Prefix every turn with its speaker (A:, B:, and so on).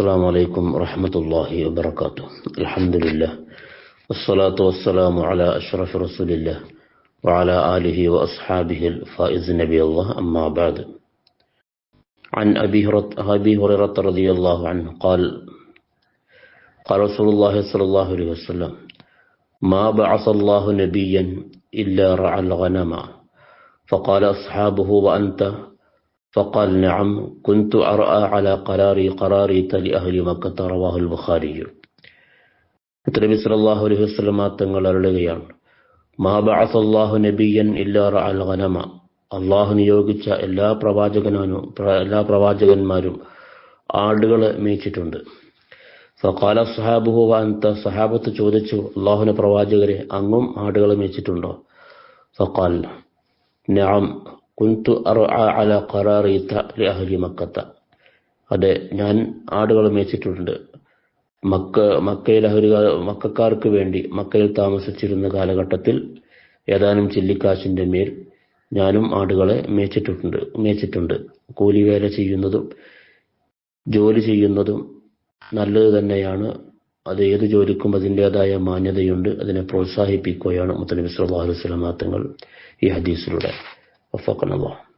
A: السلام عليكم ورحمة الله وبركاته. الحمد لله. والصلاة والسلام على أشرف رسول الله وعلى آله وأصحابه الفائز نبي الله. أما بعد. عن أبي هريرة رضي الله عنه قال قال رسول الله صلى الله عليه وسلم ما بعث الله نبيا إلا رعى الغنم. فقال أصحابه وأنت فقال نعم كنت أرأى على قراري قراريت لأهل مكة رواه البخاري നബി സല്ലല്ലാഹു അലൈഹി വസല്ലമ തങ്ങൾ അരുളുകയാണ് മാ ബഅസല്ലാഹു നബിയൻ ഇല്ലാ റഅൽ ഗനമ അള്ളാഹു നിയോഗിച്ച എല്ലാ പ്രവാചകനും എല്ലാ പ്രവാചകന്മാരും ആടുകളെ മേച്ചിട്ടുണ്ട് ഫഖാല സഹാബുഹു അന്ത സഹാബത്ത് ചോദിച്ചു അള്ളാഹുന പ്രവാചകരെ അങ്ങും ആടുകളെ മേച്ചിട്ടുണ്ടോ ഫഖാൽ നഅം കുന്തു അല കറാറീത്ത അഹ്ലി മക്കത്ത അതെ ഞാൻ ആടുകൾ മേച്ചിട്ടുണ്ട്. മക്ക മക്കയിൽ അഹരി മക്കാർക്ക് വേണ്ടി മക്കയിൽ താമസിച്ചിരുന്ന കാലഘട്ടത്തിൽ ഏതാനും ചില്ലിക്കാശിന്റെ മേൽ ഞാനും ആടുകളെ മേച്ചിട്ടുണ്ട് മേച്ചിട്ടുണ്ട്. കൂലിവേല ചെയ്യുന്നതും ജോലി ചെയ്യുന്നതും നല്ലത് തന്നെയാണ്. അത് ഏത് ജോലിക്കും അതിന്റെതായ മാന്യതയുണ്ട്. അതിനെ പ്രോത്സാഹിപ്പിക്കുകയാണ് മുത്തനബി സല്ലല്ലാഹു അലൈഹി വസല്ലം തങ്ങൾ ഈ ഹദീസിലൂടെ. وفقنا الله.